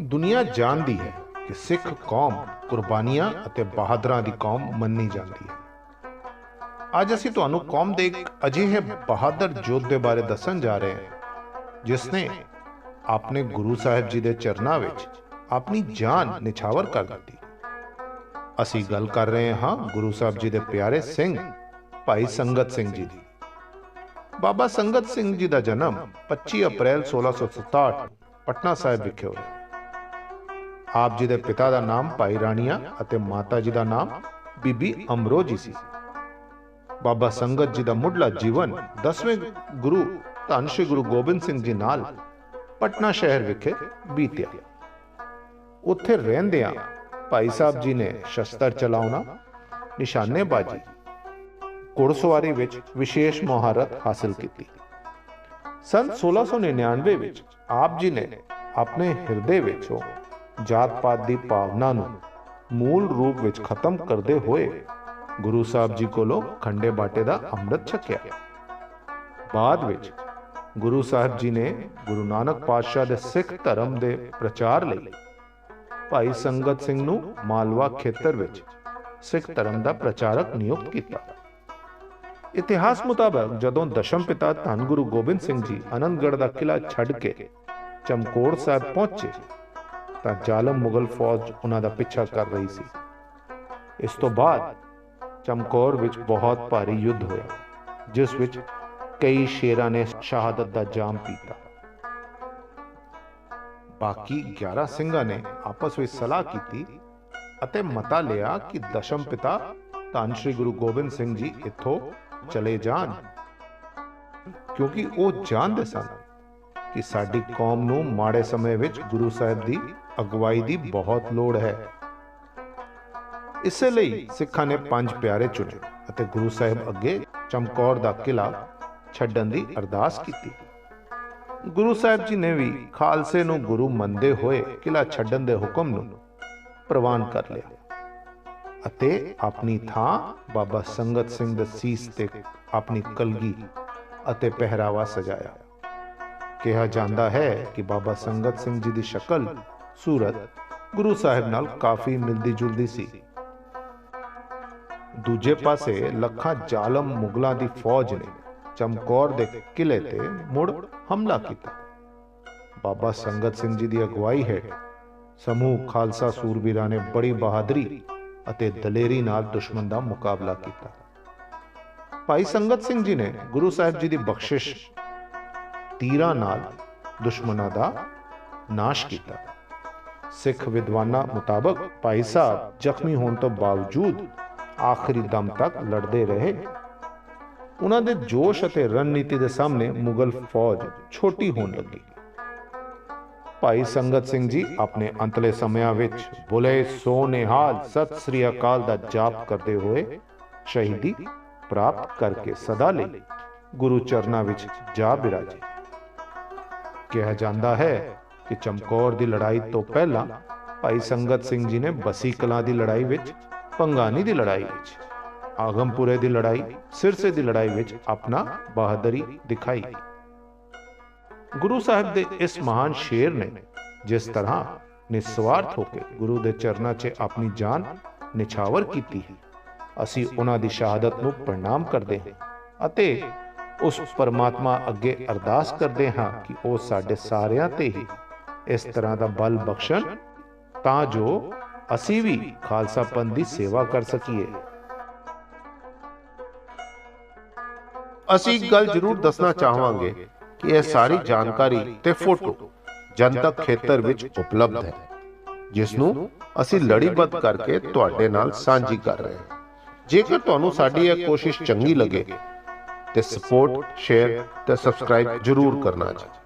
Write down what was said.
ਦੁਨੀਆ ਜਾਣਦੀ ਹੈ ਕਿ ਸਿੱਖ ਕੌਮ ਕੁਰਬਾਨੀਆਂ ਅਤੇ ਬਹਾਦਰਾਂ ਦੀ ਕੌਮ ਮੰਨੀ ਜਾਂਦੀ ਹੈ। ਅੱਜ ਅਸੀਂ ਤੁਹਾਨੂੰ ਕੌਮ ਦੇ ਇੱਕ ਅਜਿਹੇ ਬਹਾਦਰ ਯੋਧੇ ਬਾਰੇ ਦੱਸਣ ਜਾ ਰਹੇ ਹਾਂ, ਜਿਸ ਨੇ ਆਪਣੇ ਗੁਰੂ ਸਾਹਿਬ ਜੀ ਦੇ ਚਰਨਾਂ ਵਿੱਚ ਆਪਣੀ ਜਾਨ ਨਿਛਾਵਰ ਕਰ ਦਿੱਤੀ। ਅਸੀਂ ਗੱਲ ਕਰ ਰਹੇ ਹਾਂ ਗੁਰੂ ਸਾਹਿਬ ਜੀ ਦੇ ਪਿਆਰੇ ਸਿੰਘ ਭਾਈ ਸੰਗਤ ਸਿੰਘ ਜੀ ਦੀ। ਬਾਬਾ ਸੰਗਤ ਸਿੰਘ ਜੀ ਦਾ ਜਨਮ 25 ਅਪ੍ਰੈਲ 1667 ਪਟਨਾ ਸਾਹਿਬ ਵਿਖੇ ਹੋਇਆ। ਆਪ ਜੀ ਦੇ ਪਿਤਾ ਦਾ ਨਾਮ ਭਾਈ ਰਾਣੀਆ ਅਤੇ ਮਾਤਾ ਜੀ ਦਾ ਨਾਮ ਬੀਬੀ ਅਮਰੋ ਜੀ ਸੀ। ਬਾਬਾ ਸੰਗਤ ਜੀ ਦਾ ਮੁੱਢਲਾ ਜੀਵਨ 10ਵੇਂ ਗੁਰੂ, ਧੰਨ ਸ਼੍ਰੀ ਗੁਰੂ ਗੋਬਿੰਦ ਸਿੰਘ ਜੀ ਨਾਲ ਪਟਨਾ ਸ਼ਹਿਰ ਵਿਖੇ ਬੀਤਿਆ। ਉੱਥੇ ਰਹਿੰਦਿਆਂ ਭਾਈ ਸਾਹਿਬ ਜੀ ਨੇ ਸ਼ਸਤਰ ਚਲਾਉਣਾ, ਨਿਸ਼ਾਨੇਬਾਜ਼ੀ, ਘੋੜਸਵਾਰੀ ਵਿੱਚ ਵਿਸ਼ੇਸ਼ ਮਹਾਰਤ ਹਾਸਲ ਕੀਤੀ। ਸਨ 1699 ਵਿੱਚ ਆਪ ਜੀ ਨੇ ਆਪਣੇ ਹਿਰਦੇ ਵਿੱਚੋਂ ਜਾਤ ਪਾਤ ਦੀ ਭਾਵਨਾ ਨੂੰ ਮੂਲ ਰੂਪ ਵਿੱਚ ਖਤਮ ਕਰਦੇ ਹੋਏ ਗੁਰੂ ਸਾਹਿਬ ਜੀ ਕੋਲੋਂ ਖੰਡੇ ਬਾਟੇ ਦਾ ਅੰਮ੍ਰਿਤ ਛਕਿਆ। ਬਾਅਦ ਵਿੱਚ ਗੁਰੂ ਸਾਹਿਬ ਜੀ ਨੇ ਗੁਰੂ ਨਾਨਕ ਪਾਤਸ਼ਾਹ ਦੇ ਸਿੱਖ ਧਰਮ ਦੇ ਪ੍ਰਚਾਰ ਲਈ ਭਾਈ ਸੰਗਤ ਸਿੰਘ ਨੂੰ ਮਾਲਵਾ ਖੇਤਰ ਵਿੱਚ ਸਿੱਖ ਧਰਮ ਦਾ ਪ੍ਰਚਾਰਕ ਨਿਯੁਕਤ ਕੀਤਾ। ਇਤਿਹਾਸ ਮੁਤਾਬਕ ਜਦੋਂ ਦਸ਼ਮ ਪਿਤਾ ਧੰਨ ਗੁਰੂ ਗੋਬਿੰਦ ਸਿੰਘ ਜੀ ਆਨੰਦਗੜ੍ਹ ਦਾ ਕਿਲਾ ਛੱਡ ਕੇ ਚਮਕੌਰ ਸਾਹਿਬ ਪਹੁੰਚੇ ਤਾਂ ਜ਼ਾਲਮ ਮੁਗਲ ਫੌਜ ਉਹਨਾਂ ਦਾ ਪਿੱਛਾ ਕਰ ਰਹੀ ਸੀ। ਇਸ ਤੋਂ ਬਾਅਦ ਚਮਕੌਰ ਵਿੱਚ ਬਹੁਤ ਭਾਰੀ ਯੁੱਧ ਹੋਇਆ, ਜਿਸ ਵਿੱਚ ਕਈ ਸ਼ੇਰਾਂ ਨੇ ਸ਼ਹਾਦਤ ਦਾ ਜਾਮ ਪੀਤਾ। ਬਾਕੀ 11 ਸਿੰਘਾਂ ਨੇ ਆਪਸ ਵਿੱਚ ਸਲਾਹ ਕੀਤੀ ਅਤੇ ਮਤਾ ਲਿਆ ਕਿ ਦਸ਼ਮ ਪਿਤਾ ਧੰਨ ਸ਼੍ਰੀ ਗੁਰੂ ਗੋਬਿੰਦ ਸਿੰਘ ਜੀ ਇੱਥੋਂ ਚਲੇ ਜਾਣ, ਕਿਉਂਕਿ ਉਹ ਜਾਣਦੇ ਸਨ ਕਿ ਸਾਡੀ ਕੌਮ ਨੂੰ ਮਾੜੇ ਸਮੇਂ ਵਿੱਚ ਗੁਰੂ ਸਾਹਿਬ ਦੀ ਅਗਵਾਈ ਦੀ ਬਹੁਤ ਲੋੜ ਹੈ। ਇਸੇ ਲਈ ਸਿੱਖਾਂ ਨੇ ਪੰਜ ਪਿਆਰੇ ਚੁਣੇ ਅਤੇ ਗੁਰੂ ਸਾਹਿਬ ਅੱਗੇ ਚਮਕੌਰ ਦਾ ਕਿਲਾ ਛੱਡਣ ਦੀ ਅਰਦਾਸ ਕੀਤੀ। ਗੁਰੂ ਸਾਹਿਬ ਜੀ ਨੇ ਵੀ ਖਾਲਸੇ ਨੂੰ ਗੁਰੂ ਮੰਨਦੇ ਹੋਏ ਕਿਲਾ ਛੱਡਣ ਦੇ ਹੁਕਮ ਨੂੰ ਪ੍ਰਵਾਨ ਕਰ ਲਿਆ ਅਤੇ ਆਪਣੀ ਥਾਂ ਬਾਬਾ ਸੰਗਤ ਸਿੰਘ ਦੇ ਸੀਸ ਤੇ ਆਪਣੀ ਕਲਗੀ ਅਤੇ ਪਹਿਰਾਵਾ ਸਜਾਇਆ। ਕਿਹਾ ਜਾਂਦਾ ਹੈ ਕਿ ਬਾਬਾ ਸੰਗਤ ਸਿੰਘ ਜੀ ਦੀ ਸ਼ਕਲ, ਸੂਰਤ ਗੁਰੂ ਸਾਹਿਬ ਨਾਲ ਕਾਫੀ ਮਿਲਦੀ ਜੁਲਦੀ ਸੀ। ਦੂਜੇ ਪਾਸੇ ਲੱਖਾਂ ਜ਼ਾਲਮ ਮੁਗਲਾਂ ਦੀ ਫੌਜ ਨੇ ਚਮਕੌਰ ਦੇ ਕਿਲੇ ਤੇ ਮੁੜ ਹਮਲਾ ਕੀਤਾ। ਬਾਬਾ ਸੰਗਤ ਸਿੰਘ ਜੀ ਦੀ ਅਗਵਾਈ ਹੇਠ ਸਮੂਹ ਖਾਲਸਾ ਸੂਰਬੀਰਾਂ ਨੇ ਬੜੀ ਬਹਾਦਰੀ ਅਤੇ ਦਲੇਰੀ ਨਾਲ ਦੁਸ਼ਮਣ ਦਾ ਮੁਕਾਬਲਾ ਕੀਤਾ। ਭਾਈ ਸੰਗਤ ਸਿੰਘ ਜੀ ਨੇ ਗੁਰੂ ਸਾਹਿਬ ਜੀ ਦੀ ਬਖਸ਼ਿਸ਼ ਤੀਰਾਂ ਨਾਲ ਦੁਸ਼ਮਣਾਂ ਦਾ ਨਾਸ਼ ਕੀਤਾ। ਸਿੱਖ ਵਿਦਵਾਨਾਂ ਮੁਤਾਬਕ ਭਾਈ ਸਾਹਿਬ ਜ਼ਖਮੀ ਹੋਣ ਤੋਂ ਬਾਵਜੂਦ ਆਖਰੀ ਦਮ ਤੱਕ ਲੜਦੇ ਰਹੇ। ਉਹਨਾਂ ਦੇ ਜੋਸ਼ ਅਤੇ ਰਣਨੀਤੀ ਦੇ ਸਾਹਮਣੇ ਮੁਗਲ ਫੌਜ ਛੋਟੀ ਹੋਣ ਲੱਗੀ। ਭਾਈ ਸੰਗਤ ਸਿੰਘ ਜੀ ਆਪਣੇ ਅੰਤਲੇ ਸਮਿਆਂ ਵਿੱਚ ਬੁਲੇ ਸੋ ਨਿਹਾਲ ਸਤਿ ਸ੍ਰੀ ਅਕਾਲ ਦਾ ਜਾਪ ਕਰਦੇ ਹੋਏ ਸ਼ਹੀਦੀ ਪ੍ਰਾਪਤ ਕਰਕੇ ਸਦਾ ਲਈ ਗੁਰੂ ਚਰਨਾਂ ਵਿੱਚ ਜਾ ਬਿਰਾਜੇ। ਕਿਹਾ ਜਾਂਦਾ ਹੈ ਕਿ ਚਮਕੌਰ ਦੀ ਲੜਾਈ ਤੋਂ ਪਹਿਲਾਂ ਭਾਈ ਸੰਗਤ ਸਿੰਘ ਜੀ ਨੇ ਬਸੀ ਕਲਾਂ ਦੀ ਲੜਾਈ ਵਿੱਚ, ਪੰਗਾਨੀ ਦੀ ਲੜਾਈ ਵਿੱਚ, ਆਗਮਪੁਰੇ ਦੀ ਲੜਾਈ, ਸਿਰਸੇ ਦੀ ਲੜਾਈ ਵਿੱਚ ਆਪਣਾ ਬਹਾਦਰੀ ਦਿਖਾਈ। ਗੁਰੂ ਸਾਹਿਬ ਦੇ ਇਸ ਮਹਾਨ ਸ਼ੇਰ ਨੇ ਜਿਸ ਤਰ੍ਹਾਂ ਨਿਸਵਾਰਥ ਹੋ ਕੇ ਗੁਰੂ ਦੇ ਚਰਨਾਂ 'ਚ ਆਪਣੀ ਜਾਨ ਨਿਛਾਵਰ ਕੀਤੀ ਅਸੀਂ ਉਹਨਾਂ ਦੀ ਸ਼ਹਾਦਤ ਨੂੰ ਪ੍ਰਣਾਮ ਕਰਦੇ ਹਾਂ ਅਤੇ ਉਸ ਪਰਮਾਤਮਾ ਅੱਗੇ ਅਰਦਾਸ ਕਰਦੇ ਹਾਂ ਕਿ ਉਹ ਸਾਡੇ ਸਾਰਿਆਂ ਤੇ ਹੀ ਇਸ ਤਰ੍ਹਾਂ ਦਾ ਬਲ ਬਖਸ਼ਣ, ਤਾਂ ਜੋ ਅਸੀਂ ਵੀ ਖਾਲਸਾ ਪੰਥ ਦੀ ਸੇਵਾ ਕਰ ਸਕੀਏ। ਅਸੀਂ ਇੱਕ ਗੱਲ ਜ਼ਰੂਰ ਦੱਸਣਾ ਚਾਹਾਂਗੇ ਕਿ ਇਹ ਸਾਰੀ ਜਾਣਕਾਰੀ ਤੇ ਫੋਟੋ ਜਨਤਕ ਖੇਤਰ ਵਿੱਚ ਉਪਲਬਧ ਹੈ ਜਿਸ ਨੂੰ ਅਸੀਂ ਲੜੀਬੱਧ ਕਰਕੇ ਤੁਹਾਡੇ ਨਾਲ ਸਾਂਝੀ ਕਰ ਰਹੇ ਹਾਂ। ਜੇਕਰ ਤੁਹਾਨੂੰ ਸਾਡੀ ਇਹ ਕੋਸ਼ਿਸ਼ ਚੰਗੀ ਲੱਗੇ ਤੇ ਸਪੋਰਟ ਸ਼ੇਅਰ ਤੇ ਸਬਸਕ੍ਰਾਈਬ ਜ਼ਰੂਰ ਕਰਨਾ ਜੀ।